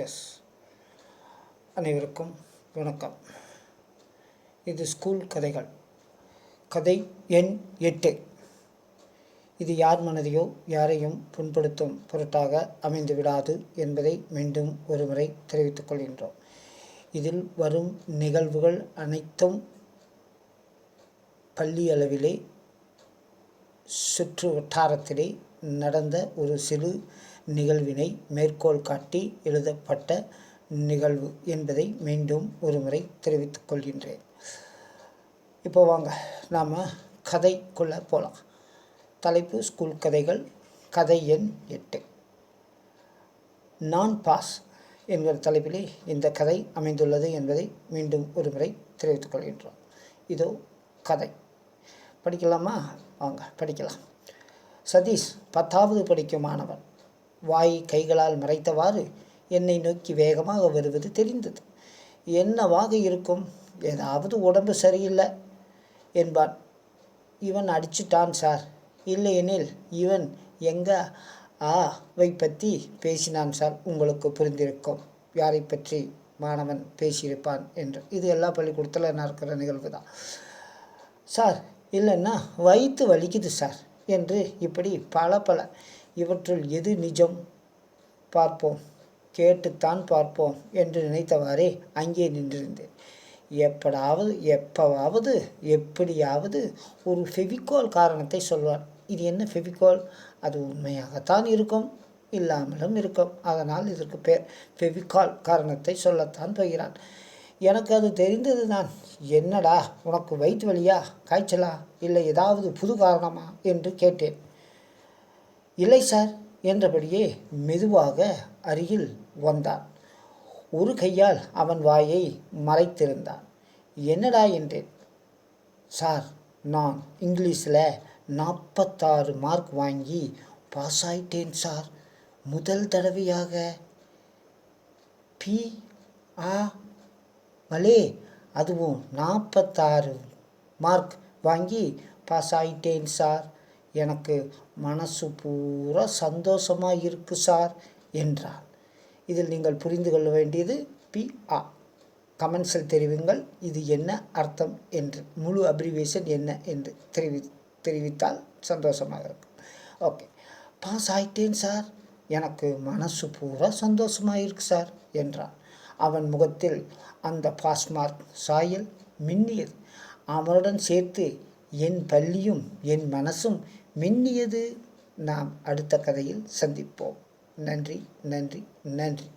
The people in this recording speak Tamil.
எஸ். அனைவருக்கும் வணக்கம். இது ஸ்கூல் கதைகள். கதை எண் எட்டு. இது யார் மனதையோ யாரையும் புண்படுத்தும் பொருட்டாக அமைந்து விடாது என்பதை மீண்டும் ஒருமுறை தெரிவித்துக் கொள்கின்றோம். இதில் வரும் நிகழ்வுகள் அனைத்தும் பள்ளி அளவிலே சுற்று வட்டாரத்திலே நடந்த ஒரு சிறு நிகழ்வினை மேற்கோள் காட்டி எழுதப்பட்ட நிகழ்வு என்பதை மீண்டும் ஒருமுறை தெரிவித்துக் கொள்கின்றேன். இப்போ வாங்க நாம் கதைக்குள்ளே போகலாம் தலைப்பு ஸ்கூல் கதைகள் கதை எண் எட்டு. நான் பாஸ் என்கிற தலைப்பிலே இந்த கதை அமைந்துள்ளது என்பதை மீண்டும் ஒருமுறை தெரிவித்துக் கொள்கின்றோம். இதோ கதை. படிக்கலாமா? வாங்க படிக்கலாம். சதீஷ் பத்தாவது படிக்கும் மாணவன். வாய் கைகளால் மறைத்தவாறு என்னை நோக்கி வேகமாக வருவது தெரிந்தது. என்னவாக இருக்கும்? ஏதாவது உடம்பு சரியில்லை என்பான். இவன் அடிச்சுட்டான் சார். இல்லையெனில் இவன் எங்க? ஆ வை பற்றி பேசினான் சார். உங்களுக்கு புரிந்திருக்கும். யாரை பற்றி மாணவன் பேசியிருப்பான் என்று. இது எல்லா பள்ளிக்கூடத்தில் நடக்கிற நிகழ்வு தான் சார் இல்லைன்னா வயிற்று வலிக்குது சார். என்று இப்படி பல பல இவற்றுள் எது நிஜம்? பார்ப்போம். கேட்டுத்தான் பார்ப்போம் என்று நினைத்தவாறே அங்கே நின்றிருந்தேன். எப்படாவது எப்பவாவது எப்படியாவது ஒரு ஃபெவிகோல் காரணத்தை சொல்வார். இது என்ன ஃபெவிகோல்? அது உண்மையாகத்தான் இருக்கும் இல்லாமலும் இருக்கும். அதனால் இதற்கு பேர் ஃபெவிகால் காரணத்தை சொல்லத்தான் போகிறான். எனக்கு அது தெரிந்தது தான் என்னடா உனக்கு வயிற்று வலியா காய்ச்சலா இல்லை ஏதாவது புது காரணமா என்று கேட்டேன். இல்லை சார் என்றபடியே மெதுவாக அருகில் வந்தான். ஒரு கையால் அவன் வாயை மறைத்திருந்தான். என்னடா என்றேன். சார் நான் இங்கிலீஷில் நாற்பத்தாறு மார்க் வாங்கி பாஸ் ஆயிட்டேன் சார். முதல் தடவையாக. பி. ஆ. வலே அதுவும் நாற்பத்தாறு மார்க் வாங்கி பாஸ் ஆயிட்டேன் சார் எனக்கு மனசு பூரா சந்தோஷமாக இருக்கு சார் என்றார் இதில் நீங்கள் புரிந்து கொள்ள வேண்டியது பி. ஆ. கமெண்ட்ஸில் தெரிவிங்கள். இது என்ன அர்த்தம் என்று முழு அப்ரிவேஷன் என்ன என்று தெரிவி தெரிவித்தால் சந்தோஷமாக இருக்கும். ஓகே பாஸ் ஆயிட்டேன் சார் எனக்கு மனசு பூரா சந்தோஷமாக இருக்கு சார் என்றான் அவன் முகத்தில் அந்த பாஸ்மார்க் சாயல் மின்னியது. அவனுடன் சேர்த்து என் பள்ளியும் என் மனசும் மின்னியது நாம் அடுத்த கதையில் சந்திப்போம். நன்றி நன்றி நன்றி.